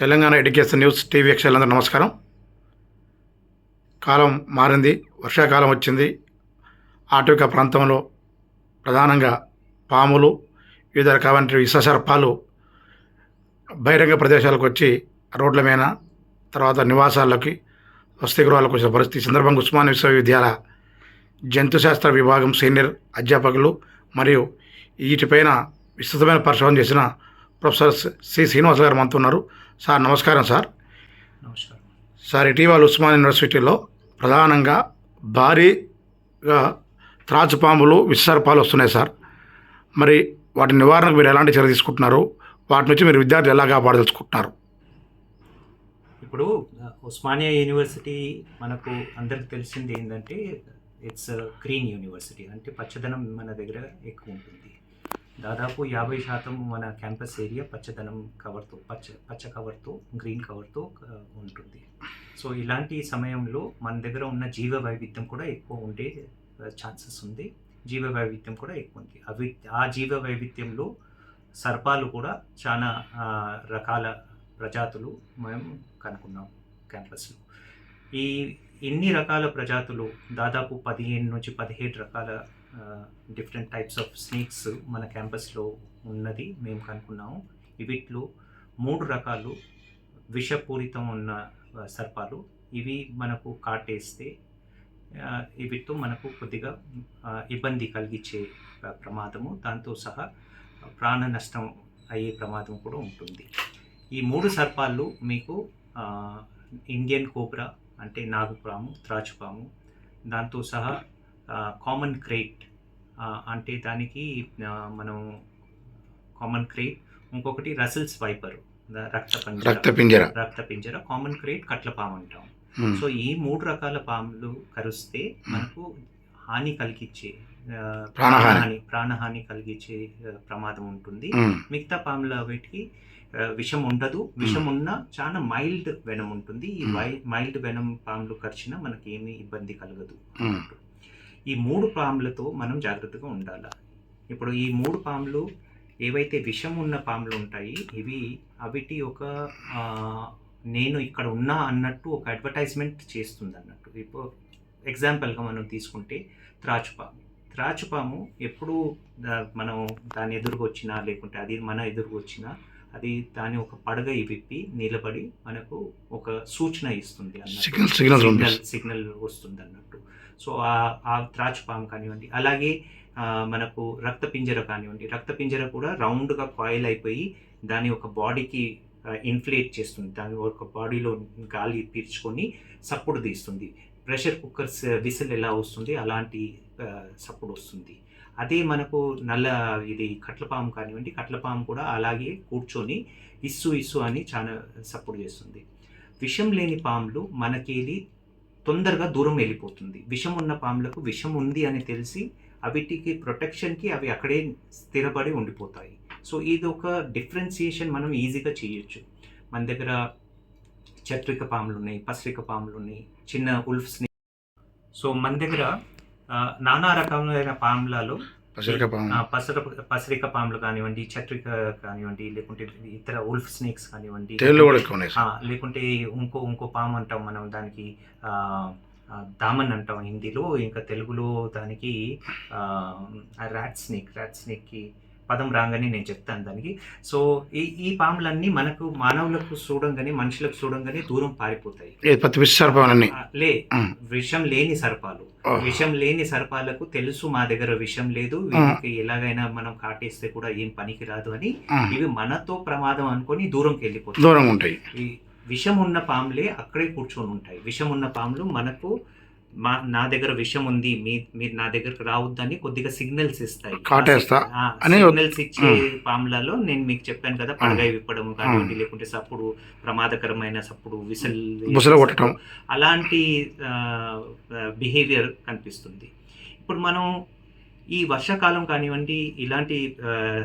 Telangana education news TV వీక్షకులందరూ నమస్కారం. కాలం మారింది వర్షాకాలం వచ్చింది. ఆటవిక ప్రాంతంలో ప్రధానంగా పాములు వివిధ రకాలైన విషసర్పాలు బహిరంగ ప్రదేశాలకు వచ్చి రోడ్ల మీద తర్వాత నివాసాలకి వసతి గృహాలకు వచ్చిన పరిస్థితి. సందర్భంగా ఉస్మాన్ విశ్వవిద్యాలయ జంతుశాస్త్ర విభాగం సీనియర్ అధ్యాపకులు మరియు వీటిపైన విస్తృతమైన పరిశోధన చేసిన ప్రొఫెసర్ సి శ్రీనివాస్ గారు మనతో ఉన్నారు. సార్ నమస్కారం సార్. నమస్కారం. సార్ ఇటీవల ఉస్మాన్ యూనివర్సిటీలో ప్రధానంగా భారీగా త్రాచుపాములు విషసర్పాలు వస్తున్నాయి సార్. మరి వాటి నివారణకు మీరు ఎలాంటి చర్య తీసుకుంటున్నారు? వాటి నుంచి మీరు విద్యార్థులు ఎలా కాపాడదలుచుకుంటున్నారు? ఇప్పుడు ఉస్మానియా యూనివర్సిటీ మనకు అందరికి తెలిసింది ఏంటంటే ఇట్స్ గ్రీన్ యూనివర్సిటీ అంటే పచ్చదనం మన దగ్గర ఎక్కువ ఉంటుంది. దాదాపు యాభై శాతం మన క్యాంపస్ ఏరియా పచ్చదనం కవర్తో పచ్చ పచ్చ కవర్తో గ్రీన్ కవర్తో ఉంటుంది. సో ఇలాంటి సమయంలో మన దగ్గర ఉన్న జీవ వైవిధ్యం కూడా ఎక్కువ ఉండే ఛాన్సెస్ ఉంది. జీవ వైవిధ్యం కూడా ఎక్కువ ఉంది. అవి ఆ జీవ వైవిధ్యంలో సర్పాలు కూడా చాలా రకాల ప్రజాతులు మేము కనుక్కున్నాం క్యాంపస్లో. ఈ ఎన్ని రకాల ప్రజాతులు దాదాపు పదిహేను నుంచి పదిహేడు రకాల డిఫరెంట్ టైప్స్ ఆఫ్ స్నేక్స్ మన క్యాంపస్లో ఉన్నది మేము కనుక్కున్నాము. వీటిలో మూడు రకాలు విషపూరితం ఉన్న సర్పాలు. ఇవి మనకు కాటేస్తే వీటితో మనకు కొద్దిగా ఇబ్బంది కలిగించే ప్రమాదము. దాంతో సహా ప్రాణ నష్టం అయ్యే ప్రమాదం కూడా ఉంటుంది. ఈ మూడు సర్పాలు మీకు ఇండియన్ కోబ్రా అంటే నాగుపాము త్రాచుపాము. దాంతో సహా కామన్ క్రేట్ అంటే దానికి మనం కామన్ క్రేట్ ఇంకొకటి రసల్స్ వైపర్ రక్త పంజర రక్త పింజర రక్త పింజర కామన్ క్రేట్ కట్ల పాము అంటాం. సో ఈ మూడు రకాల పాములు కరుస్తే మనకు హాని కలిగించే ప్రాణహాని. ప్రాణహాని కలిగించే ప్రమాదం ఉంటుంది. మిగతా పాముల వీటికి విషం ఉండదు. విషం ఉన్నా చాలా మైల్డ్ వెనం ఉంటుంది. ఈ మైల్డ్ వెనం పాములు కరిచినా మనకి ఏమీ ఇబ్బంది కలగదు. ఈ మూడు పాములతో మనం జాగ్రత్తగా ఉండాలి. ఇప్పుడు ఈ మూడు పాములు ఏవైతే విషం ఉన్న పాములు ఉంటాయి ఇవి అవిటి ఒక నేను ఇక్కడ ఉన్నా అన్నట్టు ఒక అడ్వర్టైజ్మెంట్ చేస్తుంది అన్నట్టు ఇప్పుడు ఎగ్జాంపుల్గా మనం తీసుకుంటే త్రాచుపాము త్రాచుపాము ఎప్పుడు మనం దాని ఎదురుకొచ్చినా లేకుంటే అది మన ఎదురుకొచ్చినా అది దాని ఒక పడగ విప్పి నిలబడి మనకు ఒక సూచన ఇస్తుంది అన్నట్టు. సిగ్నల్ సిగ్నల్ వస్తుంది అన్నట్టు సో ఆ ఆ త్రాచుపాము కానివ్వండి అలాగే మనకు రక్త పింజర కానివ్వండి రక్త పింజర కూడా రౌండ్గా కాయిల్ అయిపోయి దాని ఒక బాడీకి ఇన్ఫ్లేట్ చేస్తుంది. దాని ఒక బాడీలో గాలి పీల్చుకొని సప్పుడు తీస్తుంది. ప్రెషర్ కుక్కర్స్ విసిల్ ఎలా వస్తుంది? అలాంటి సప్పుడు వస్తుంది. అదే మనకు నల్ల ఇది కట్లపాము కానివ్వండి కట్లపాము కూడా అలాగే కూర్చొని ఇస్సు ఇస్సు అని చాలా సపోర్ట్ చేస్తుంది. విషం లేని పాములు మనకేది తొందరగా దూరం వెళ్ళిపోతుంది. విషం ఉన్న పాములకు విషం ఉంది అని తెలిసి అవిటికి ప్రొటెక్షన్కి అవి అక్కడే స్థిరపడి ఉండిపోతాయి. సో ఇది ఒక డిఫరెన్సియేషన్ మనం ఈజీగా చేయొచ్చు. మన దగ్గర చత్రిక పాములు ఉన్నాయి పసరిక పాములు ఉన్నాయి చిన్న ఉల్ఫ్స్ని సో మన దగ్గర నానా రకమైన పాములలో పసిరిక పాములు. కానివ్వండి చత్రిక కానివ్వండి లేకుంటే ఇతర ఉల్ఫ్ స్నేక్స్ కానివ్వండి లేకుంటే ఇంకో ఇంకో పాము అంటాం మనం దానికి దామన్ అంటాం హిందీలో ఇంకా తెలుగులో దానికి ర్యాట్ స్నేక్ ర్యాట్ స్నేక్కి పదం రాగానే నేను చెప్తాను దానికి. సో ఈ ఈ పాములన్నీ మనకు మానవులకు చూడంగానే మనుషులకు చూడంగానే దూరం పారిపోతాయి. లే. విషం లేని సర్పాలు. విషం లేని సర్పాలకు తెలుసు మా దగ్గర విషం లేదు. వీటికి ఎలాగైనా మనం కాటేస్తే కూడా ఏం పనికి రాదు అని. ఇవి మనతో ప్రమాదం అనుకొని దూరంకి వెళ్ళిపోతాయి. దూరంగా ఉంటాయి. విషం ఉన్న పాములే అక్కడే కూర్చొని ఉంటాయి. విషం ఉన్న పాములు మనకు మా నా దగ్గర విషం ఉంది మీ మీరు నా దగ్గరకు రావద్దని కొద్దిగా సిగ్నల్స్ ఇస్తాయి. కాటేస్తా. సిగ్నల్స్ ఇచ్చే. పాములలో నేను మీకు చెప్పాను కదా పడగాయ విప్పడం కానివ్వండి లేకుంటే సప్పుడు ప్రమాదకరమైన సప్పుడు విసల్ కొట్టడం అలాంటి బిహేవియర్ కనిపిస్తుంది. ఇప్పుడు మనం ఈ వర్షాకాలం కానివ్వండి ఇలాంటి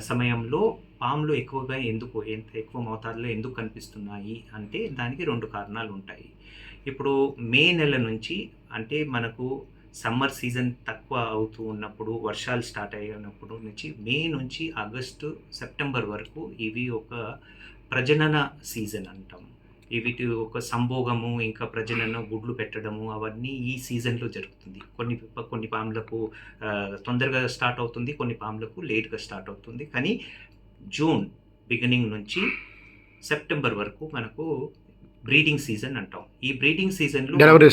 సమయంలో పాములు ఎక్కువగా ఎందుకు ఎంత ఎక్కువ మోతాదులో ఎందుకు కనిపిస్తున్నాయి అంటే దానికి రెండు కారణాలు ఉంటాయి. ఇప్పుడు మే నెల నుంచి అంటే మనకు సమ్మర్ సీజన్ తక్కువ అవుతూ ఉన్నప్పుడు వర్షాలు స్టార్ట్ అయినప్పుడు నుంచి మే నుంచి ఆగస్టు సెప్టెంబర్ వరకు ఇవి ఒక ప్రజనన సీజన్ అంటాం. వీటి ఒక సంభోగము ఇంకా ప్రజలను గుడ్లు పెట్టడము అవన్నీ ఈ సీజన్లో జరుగుతుంది. కొన్ని కొన్ని పాములకు తొందరగా స్టార్ట్ అవుతుంది కొన్ని పాములకు లేట్గా స్టార్ట్ అవుతుంది. కానీ జూన్ బిగినింగ్ నుంచి సెప్టెంబర్ వరకు మనకు బ్రీడింగ్ సీజన్ అంటాం ఈ బ్రీడింగ్ సీజన్లో డెలివరీ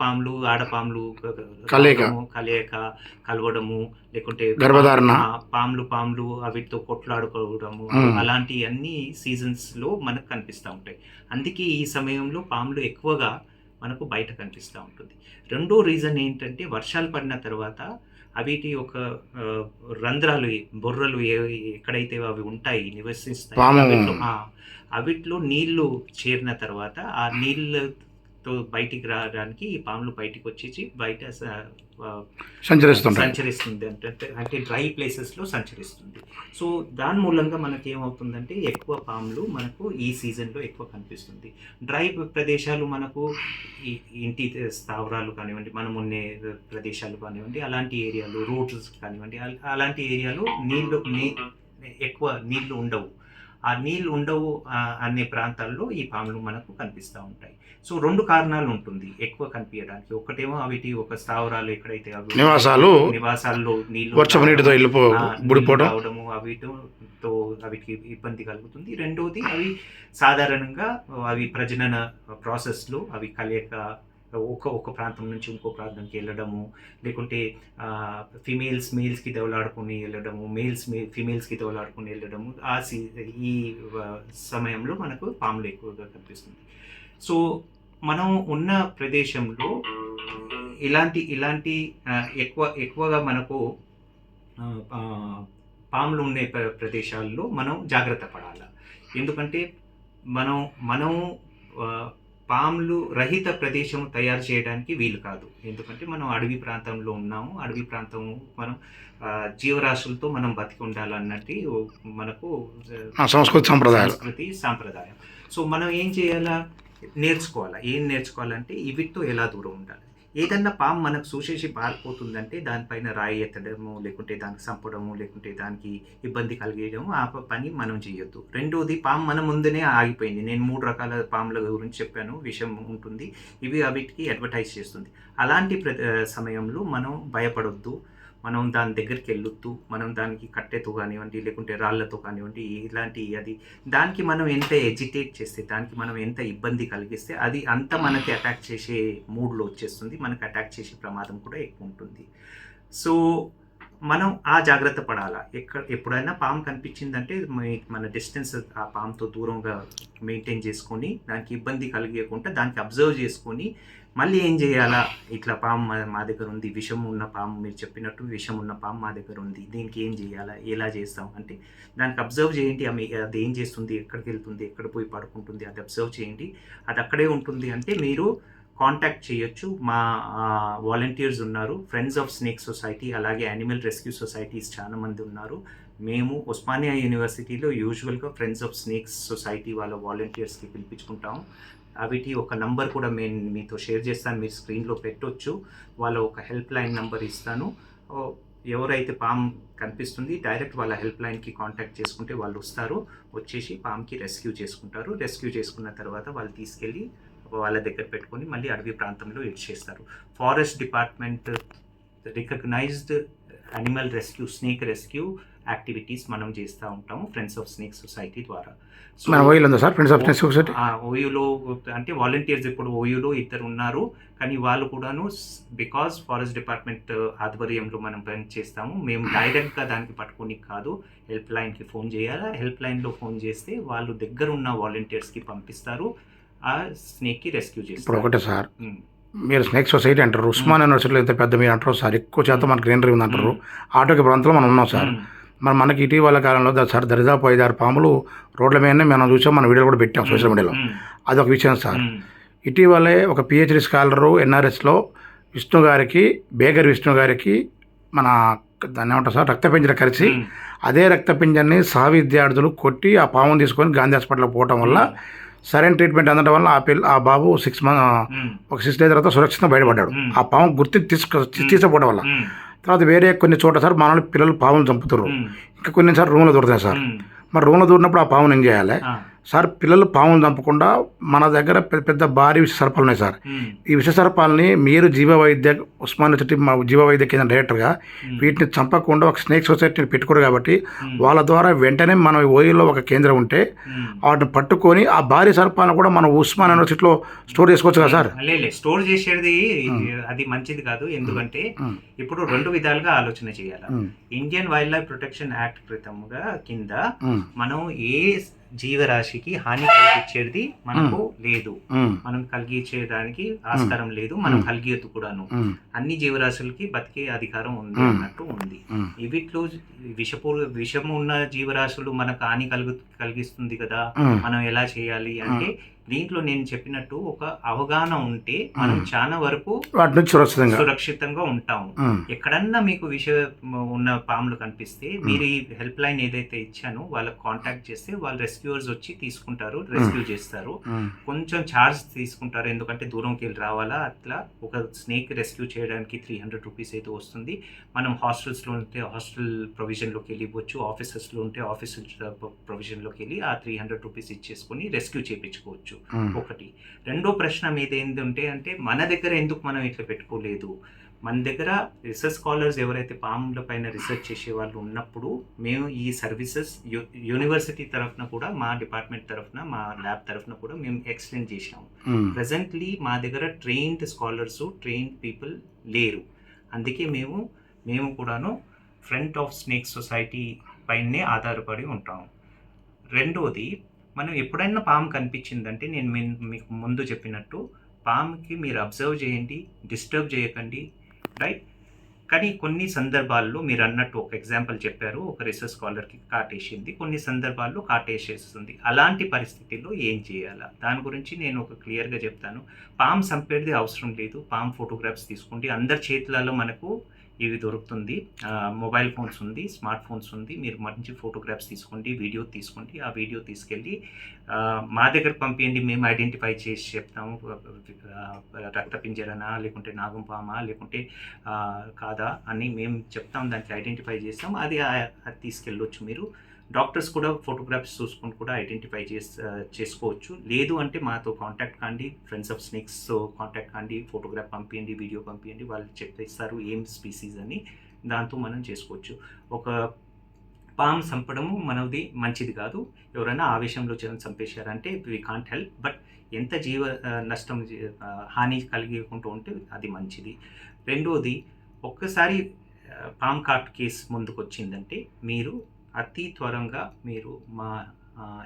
పాములు ఆడపాములు క- క- కలయిక. కలయిక కలవడము లేకుంటే గర్భధారణ. పాములు పాములు అవిటితో కొట్లాడుకోవడము. అలాంటి అన్ని సీజన్స్లో మనకు కనిపిస్తూ ఉంటాయి అందుకే ఈ సమయంలో పాములు ఎక్కువగా మనకు బయట కనిపిస్తూ ఉంటుంది రెండో రీజన్ ఏంటంటే వర్షాలు పడిన తర్వాత అవిటి ఒక ఆ, రంధ్రాలు బొర్రలు ఎక్కడైతే అవి ఉంటాయి నివసిస్తాయి. అవిట్లో నీళ్ళు చేరిన తర్వాత ఆ నీళ్ళతో బయటికి రావడానికి ఈ పాములు బయటికి వచ్చేసి బయట స- ఆ, సంచరిస్తుంటాయి. సంచరిస్తుంది అంటే అంటే డ్రై ప్లేసెస్లో సంచరిస్తుంది. సో దాని మూలంగా మనకి ఏమవుతుందంటే ఎక్కువ పాములు మనకు ఈ సీజన్లో ఎక్కువ కనిపిస్తుంది. డ్రై ప్రదేశాలు మనకు ఇంటి స్థావరాలు కానివ్వండి మనం ఉండే ప్రదేశాలు కానివ్వండి అలాంటి ఏరియాలు రోడ్స్ కానివ్వండి అల- అలాంటి ఏరియాలో నీళ్ళు నీ ఎక్కువ నీళ్ళు ఉండవు. ఆ నీళ్ళు ఉండవు అనే ప్రాంతాల్లో ఈ పాములు మనకు కనిపిస్తూ ఉంటాయి. సో రెండు కారణాలు ఉంటుంది. ఎక్కువ కనిపించడానికి. ఒకటేమో అవిటి ఒక స్థావరాలు ఎక్కడైతే నివాసాలు నివాసాల్లో నీటితో నీళ్ళు రావడము అవిటితో అవికి ఇబ్బంది కలుగుతుంది. రెండోది అవి సాధారణంగా అవి ప్రజనన ప్రాసెస్లో అవి కలయిక ఒక ఒక ప్రాంతం నుంచి ఇంకో ప్రాంతంకి వెళ్ళడము లేకుంటే ఫిమేల్స్ మేల్స్కి దెవలాడుకుని వెళ్ళడము మేల్స్ మే ఫిమేల్స్కి దెవలాడుకుని వెళ్ళడము ఆ సీ ఈ సమయంలో మనకు పాములు ఎక్కువగా కనిపిస్తుంది. సో మనం ఉన్న ప్రదేశంలో ఇలాంటి ఇలాంటి ఎక్కువ ఎక్కువగా మనకు పాములు ఉండే ప్ర- ప్రదేశాల్లో మనం జాగ్రత్త పడాలి. ఎందుకంటే మనం మనం పాములు రహిత ప్రదేశం తయారు చేయడానికి వీలు కాదు. ఎందుకంటే మనం అడవి ప్రాంతంలో ఉన్నాము. అడవి ప్రాంతం మనం జీవరాశులతో మనం బతికి ఉండాలన్నట్టు మనకు సంస్కృతి సంప్రదాయాలు. సంస్కృతి సాంప్రదాయం. సో మనం ఏం చేయాలా? నేర్చుకోవాలా? ఏం నేర్చుకోవాలంటే వీటితో ఎలా దూరం ఉండాలి? ఏదన్నా పాము మనకు చూసేసి పారిపోతుందంటే దానిపైన రాయి ఎత్తడము లేకుంటే దానికి చంపడము లేకుంటే దానికి ఇబ్బంది కలిగేయడము ఆ పని మనం చేయొద్దు. రెండోది పాము మన ముందునే ఆగిపోయింది. నేను మూడు రకాల పాముల గురించి చెప్పాను విషయం ఉంటుంది. ఇవి అవిటికి అడ్వర్టైజ్ చేస్తుంది. అలాంటి ప్ర సమయంలో మనం భయపడొద్దు. మనం దాని దగ్గరికి వెళ్ళొద్దు మనం దానికి కట్టెతో కానివ్వండి లేకుంటే రాళ్ళతో కానివ్వండి ఇలాంటి అది దానికి మనం ఎంత ఎజిటేట్ చేస్తే దానికి మనం ఎంత ఇబ్బంది కలిగిస్తే అది అంత మనకి అటాక్ చేసే మూడ్లో వచ్చేస్తుంది మనకి అటాక్ చేసే ప్రమాదం కూడా ఎక్కువ ఉంటుంది. సో మనం ఆ జాగ్రత్త పడాలా? ఎక్కడ ఎప్పుడైనా పాము కనిపించిందంటే మన డిస్టెన్స్ ఆ పాముతో దూరంగా మెయింటైన్ చేసుకొని దానికి ఇబ్బంది కలిగకుండా దానికి అబ్జర్వ్ చేసుకొని మళ్ళీ ఏం చేయాలా? ఇట్లా పాము మా- మా దగ్గర ఉంది విషం ఉన్న పాము మీరు చెప్పినట్టు విషం ఉన్న పాము మా దగ్గర ఉంది దీనికి ఏం చేయాలా? ఎలా చేస్తాం? అంటే దానికి అబ్జర్వ్ చేయండి ఆమె అది ఏం చేస్తుంది ఎక్కడికి వెళ్తుంది ఎక్కడ పోయి పడుకుంటుంది అది అబ్జర్వ్ చేయండి. అది అక్కడే ఉంటుంది అంటే మీరు కాంటాక్ట్ చేయొచ్చు. మా వాలంటీర్స్ ఉన్నారు ఫ్రెండ్స్ ఆఫ్ స్నేక్ సొసైటీ అలాగే యానిమల్ రెస్క్యూ సొసైటీస్ చాలా మంది ఉన్నారు. మేము ఉస్మానియా యూనివర్సిటీలో యూజువల్గా ఫ్రెండ్స్ ఆఫ్ స్నేక్స్ సొసైటీ వాళ్ళ వాలంటీర్స్కి పిలిపించుకుంటాము అవిటి ఒక నంబర్ కూడా నేను మీతో షేర్ చేస్తాను మీరు స్క్రీన్లో పెట్టొచ్చు. వాళ్ళ ఒక హెల్ప్ లైన్ నంబర్ ఇస్తాను. ఎవరైతే పామ్ కనిపిస్తుంది డైరెక్ట్ వాళ్ళ హెల్ప్ లైన్కి కాంటాక్ట్ చేసుకుంటే వాళ్ళు వస్తారు. వచ్చేసి పామ్కి రెస్క్యూ చేసుకుంటారు. రెస్క్యూ చేసుకున్న తర్వాత వాళ్ళు తీసుకెళ్ళి వాళ్ళ దగ్గర పెట్టుకొని మళ్ళీ అడవి ప్రాంతంలో ఇడ్చేస్తారు forest department recognised animal rescue snake rescue activities మనం చేస్తూ ఉంటాము ఫ్రెండ్స్ ఆఫ్ స్నేక్ సొసైటీ ద్వారా. మన ఓయిల్ ఉందా sir? Friends of next society ఓయూలో అంటే వాలంటీర్స్ ఇప్పుడు ఓయూలో ఇద్దరు ఉన్నారు. కానీ వాళ్ళు కూడాను బికాస్ ఫారెస్ట్ డిపార్ట్మెంట్ ఆధ్వర్యంలో మనం పని చేస్తాము. మేము డైరెక్ట్గా దానికి పట్టుకొని కాదు హెల్ప్ లైన్కి ఫోన్ చేయాలా? హెల్ప్ లైన్లో ఫోన్ చేస్తే వాళ్ళు దగ్గర ఉన్న వాలంటీర్స్కి పంపిస్తారు. ఆ స్నేక్కి రెస్క్యూ ఇప్పుడు చేస్తారు. ఒకటే సార్. మీరు స్నేక్ సొసైటీ అంటారు. ఉస్మాన్ యూనివర్సిటీలో ఎంత పెద్ద మీరు అంటారు. సార్ ఎక్కువ శాతం మనకి గ్రీనరీ ఉంది అంటారు ఆటోకి ప్రాంతంలో మనం ఉన్నాం సార్. మరి మనకి ఇటీవల కాలంలో సార్ దరిదాపు ఐదారు పాములు రోడ్ల మీదనే మనం చూసాం మన వీడియో కూడా పెట్టాం సోషల్ మీడియాలో. అదొక విషయం సార్. ఇటీవలే ఒక పిహెచ్డి స్కాలరు ఎన్ఆర్ఎస్లో విష్ణు గారికి బేగర్ విష్ణు గారికి మన దాన్ని ఏమంటారు సార్ రక్తపింజర కలిసి అదే రక్తపింజర్ని సహ విద్యార్థులు కొట్టి ఆ పాముని తీసుకొని గాంధీ హాస్పిటల్కి పోవటం వల్ల సరైన ట్రీట్మెంట్ అందడం వల్ల ఆ పిల్ల ఆ బాబు సిక్స్ మంత్ ఒక సిక్స్ డేస్ తర్వాత సురక్షితంగా బయటపడ్డాడు. ఆ పాము గుర్తు తీసుకు తీసుకోవడం వల్ల. తర్వాత వేరే కొన్ని చోట సార్ మనల్ని పిల్లలు పాములు చంపుతారు ఇంకా కొన్ని సార్ రూమ్లో దొరుకుతాయి సార్. మరి రూమ్లో దూరినప్పుడు ఆ పాముని ఏం చేయాలి? సార్ పిల్లలు పాములు చంపకుండా మన దగ్గర పెద్ద పెద్ద భారీ విష సర్పాలు ఉన్నాయి సార్ ఈ విష సర్పాలని మీరు జీవ వైద్య ఉస్మాన్ యూనివర్సిటీ మా జీవ వైద్య కేంద్రం డైరెక్టర్గా వీటిని చంపకుండా ఒక స్నేక్ సొసైటీని పెట్టుకోరు కాబట్టి వాళ్ళ ద్వారా వెంటనే మన ఓయిలో ఒక కేంద్రం ఉంటే. వాటిని పట్టుకొని ఆ భారీ సర్పాలను కూడా మన ఉస్మాన్ యూనివర్సిటీలో స్టోర్ చేసుకోవచ్చు కదా సార్? స్టోర్ చేసేది అది మంచిది కాదు. ఎందుకంటే ఇప్పుడు రెండు విధాలుగా ఆలోచన చేయాలి. Indian wild life protection act క్రితముగా కింద మనం ఏ జీవరాశికి హాని కలిగించేది మనకు లేదు. మనం కలిగించేదానికి ఆస్కారం లేదు మనం. కలిగేది కూడాను. అన్ని జీవరాశులకి బతికే అధికారం ఉంది. అన్నట్టు ఉంది. వీటిలో విషపూ విషము ఉన్న జీవరాశులు మనకు హాని కలుగు కలిగిస్తుంది కదా. మనం ఎలా చేయాలి అంటే దీంట్లో నేను చెప్పినట్టు ఒక అవగాహన ఉంటే మనం. చాలా వరకు సురక్షితంగా. ఉంటాము. ఎక్కడన్నా మీకు విష ఉన్న పాములు కనిపిస్తే మీరు ఈ హెల్ప్ లైన్ ఏదైతే ఇచ్చానో వాళ్ళకి కాంటాక్ట్ చేస్తే వాళ్ళు రెస్క్యూవర్స్ వచ్చి తీసుకుంటారు రెస్క్యూ చేస్తారు. కొంచెం ఛార్జ్ తీసుకుంటారు. ఎందుకంటే దూరంకి వెళ్ళి రావాలా అట్లా ఒక స్నేక్ రెస్క్యూ చేయడానికి త్రీ హండ్రెడ్ రూపీస్ అయితే వస్తుంది. మనం హాస్టల్స్లో ఉంటే హాస్టల్ ప్రొవిజన్లోకి వెళ్ళి ఇవ్వచ్చు ఆఫీసెస్లో ఉంటే ఆఫీస్ ప్రొవిజన్లోకి వెళ్ళి ఆ త్రీ హండ్రెడ్ రూపీస్ ఇచ్చేసుకొని రెస్క్యూ చేయించుకోవచ్చు ఉమ్, ఒకటి. రెండో ప్రశ్న మీద ఏంటంటే అంటే మన దగ్గర ఎందుకు మనం ఇట్లా పెట్టుకోలేదు? మన దగ్గర రీసెర్చ్ స్కాలర్స్ ఎవరైతే పాముల పైన రీసెర్చ్ చేసే వాళ్ళు ఉన్నప్పుడు మేము ఈ సర్వీసెస్ యూనివర్సిటీ తరఫున కూడా మా డిపార్ట్మెంట్ తరఫున మా ల్యాబ్ తరఫున కూడా మేము ఎక్స్టెండ్ చేసాము ఉమ్, ప్రజెంట్లీ మా దగ్గర ట్రైన్డ్ స్కాలర్స్ ట్రైన్డ్ పీపుల్ లేరు. అందుకే మేము మేము కూడాను ఫ్రంట్ ఆఫ్ స్నేక్ సొసైటీ పైనే ఆధారపడి ఉంటాం రెండోది మనం ఎప్పుడైనా పాము కనిపించిందంటే నేను మీకు ముందు చెప్పినట్టు పాముకి మీరు అబ్జర్వ్ చేయండి డిస్టర్బ్ చేయకండి రైట్? కానీ కొన్ని సందర్భాల్లో మీరు అన్నట్టు ఒక ఎగ్జాంపుల్ చెప్పారు ఒక రీసెర్చ్ స్కాలర్కి కాటేసింది కొన్ని సందర్భాల్లో కాటేసేస్తుంది. అలాంటి పరిస్థితిలో ఏం చేయాలా? దాని గురించి నేను ఒక క్లియర్గా చెప్తాను. పామ్ చంపేది అవసరం లేదు పామ్ ఫోటోగ్రాఫ్స్ తీసుకోండి. అందరి చేతులలో మనకు ఇవి దొరుకుతుంది. మొబైల్ ఫోన్స్ ఉంది స్మార్ట్ ఫోన్స్ ఉంది. మీరు మంచి ఫోటోగ్రాఫ్స్ తీసుకోండి వీడియో తీసుకోండి. ఆ వీడియో తీసుకెళ్ళి మా దగ్గర పంపించండి మేము ఐడెంటిఫై చేసి చెప్తాము. రక్తపింజరనా లేకుంటే నాగంపామా లేకుంటే కాదా అని మేము చెప్తాం దానికి ఐడెంటిఫై చేస్తాం అది తీసుకెళ్ళొచ్చు మీరు. డాక్టర్స్ కూడా ఫోటోగ్రాఫ్స్ చూసుకొని కూడా ఐడెంటిఫై చేస్ చేసుకోవచ్చు. లేదు అంటే మాతో కాంటాక్ట్ కాండి ఫ్రెండ్స్ ఆఫ్ స్నేక్స్ కాంటాక్ట్ కాండి ఫోటోగ్రాఫ్ పంపించండి వీడియో పంపించండి వాళ్ళు చెప్పేస్తారు ఏం స్పీసీస్ అని. దాంతో మనం చేసుకోవచ్చు. ఒక పాము చంపడము మనది మంచిది కాదు. ఎవరైనా ఆవేశంలో చంపేశారంటే వి కాంట్ హెల్ప్ బట్ ఎంత జీవ నష్టం హాని కలిగకుండా ఉంటే అది మంచిది. రెండోది ఒక్కసారి పామ్ కార్ట్ కేసు ముందుకు వచ్చిందంటే మీరు అతి త్వరగా మీరు మా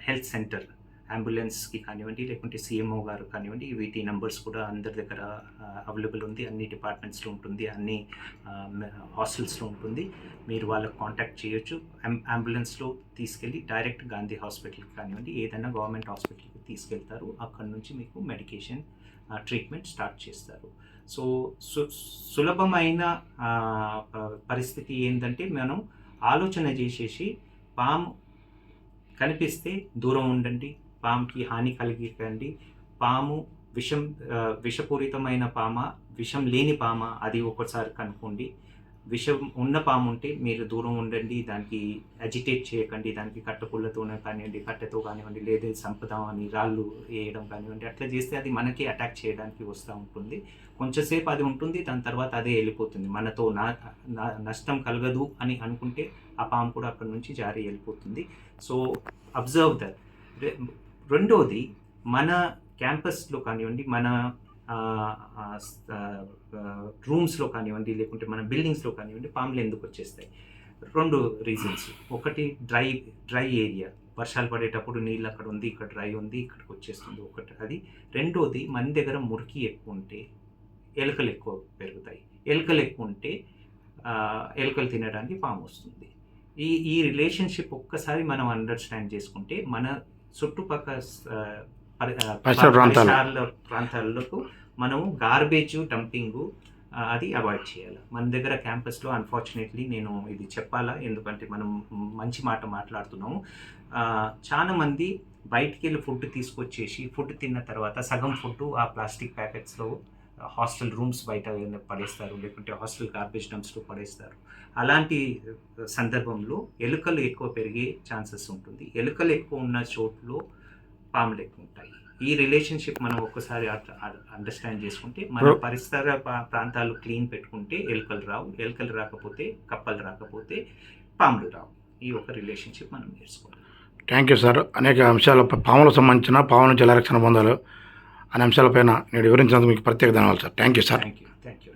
హెల్త్ సెంటర్ అంబులెన్స్కి కానివ్వండి లేకుంటే సిఎంఓ గారు కానివ్వండి వీటి నెంబర్స్ కూడా అందరి దగ్గర అవైలబుల్ ఉంది. అన్ని డిపార్ట్మెంట్స్లో ఉంటుంది అన్ని హాస్టల్స్లో ఉంటుంది. మీరు వాళ్ళకి కాంటాక్ట్ చేయొచ్చు. అంబులెన్స్లో తీసుకెళ్ళి డైరెక్ట్ గాంధీ హాస్పిటల్కి కానివ్వండి ఏదైనా గవర్నమెంట్ హాస్పిటల్కి తీసుకెళ్తారు. అక్కడ నుంచి మీకు మెడికేషన్ ట్రీట్మెంట్ స్టార్ట్ చేస్తారు. సో సు సులభమైన ప- పరిస్థితి ఏంటంటే మనం ఆలోచన చేసేసి పాము కనిపిస్తే దూరం ఉండండి పాముకి హాని కలిగించండి పాము విషం విషపూరితమైన పామ విషం లేని పామ అది ఒకసారి కనుక్కోండి. విషం ఉన్న పాము ఉంటే మీరు దూరం ఉండండి దానికి అజిటేట్ చేయకండి దానికి కట్టపుల్లతోనే కానివ్వండి కట్టెతో కానివ్వండి లేదా సంపదాం అని రాళ్ళు వేయడం కానివ్వండి అట్లా చేస్తే అది మనకి అటాక్ చేయడానికి వస్తూ ఉంటుంది. కొంచెంసేపు అది ఉంటుంది దాని తర్వాత అదే వెళ్ళిపోతుంది. మనతో నా నా- నష్టం కలగదు అని అనుకుంటే ఆ పాము కూడా అక్కడ నుంచి జారీ వెళ్ళిపోతుంది. సో అబ్జర్వ్ దట్ రెండోది మన క్యాంపస్లో కానివ్వండి మన రూమ్స్లో కానివ్వండి లేకుంటే మన బిల్డింగ్స్లో కానివ్వండి పాములు ఎందుకు వచ్చేస్తాయి? రెండు రీజన్స్. ఒకటి డ్రై డ్రై ఏరియా. వర్షాలు పడేటప్పుడు నీళ్ళు అక్కడ ఉంది ఇక్కడ డ్రై ఉంది ఇక్కడికి వచ్చేస్తుంది ఒకటి. అది రెండోది మన దగ్గర మురికి ఎక్కువ ఉంటే ఎలుకలు ఎక్కువ పెరుగుతాయి. ఎలుకలు ఎక్కువ ఉంటే ఎలుకలు తినడానికి పాము వస్తుంది. ఈ ఈ రిలేషన్షిప్ ఒక్కసారి మనం అండర్స్టాండ్ చేసుకుంటే మన చుట్టుపక్కల ఆ, పరి- ఆ, పరిసర ప్రాంతాలు. పరిసరాల ప్రాంతాలకు మనము గార్బేజ్ డంపింగ్ అది అవాయిడ్ చేయాలి. మన దగ్గర క్యాంపస్లో అన్ఫార్చునేట్లీ నేను ఇది చెప్పాలా? ఎందుకంటే మనం మంచి మాట మాట్లాడుతున్నాము. ఆ, చాలా మంది బయటికి వెళ్ళి ఫుడ్ తీసుకొచ్చేసి ఫుడ్ తిన్న తర్వాత సగం ఫుడ్ ఆ ప్లాస్టిక్ ప్యాకెట్స్లో హాస్టల్ రూమ్స్ బయట పడేస్తారు లేకుంటే హాస్టల్ గార్బేజ్ డంప్స్లో పడేస్తారు. అలాంటి సందర్భంలో ఎలుకలు ఎక్కువ పెరిగే ఛాన్సెస్ ఉంటుంది. ఎలుకలు ఎక్కువ ఉన్న చోట్లో పాములు ఎక్కువ ఉంటాయి ఈ రిలేషన్షిప్ మనం ఒక్కసారి అండర్స్టాండ్ చేసుకుంటే మన పరిసర ప్రాంతాలు క్లీన్ పెట్టుకుంటే ఎలుకలు రావు. ఎలుకలు రాకపోతే కప్పలు రాకపోతే పాములు రావు. ఈ ఒక రిలేషన్షిప్ మనం నేర్చుకోవాలి థ్యాంక్ యూ సార్. అనేక అంశాల పాములకు సంబంధించిన పాముల నుంచి ఎలా రక్షణ పొందాలో అనే అంశాలపైన నేను వివరించినందుకు మీకు ప్రత్యేక ధన్యవాదాలు sir. Thank you sir. Thank you. Thank you.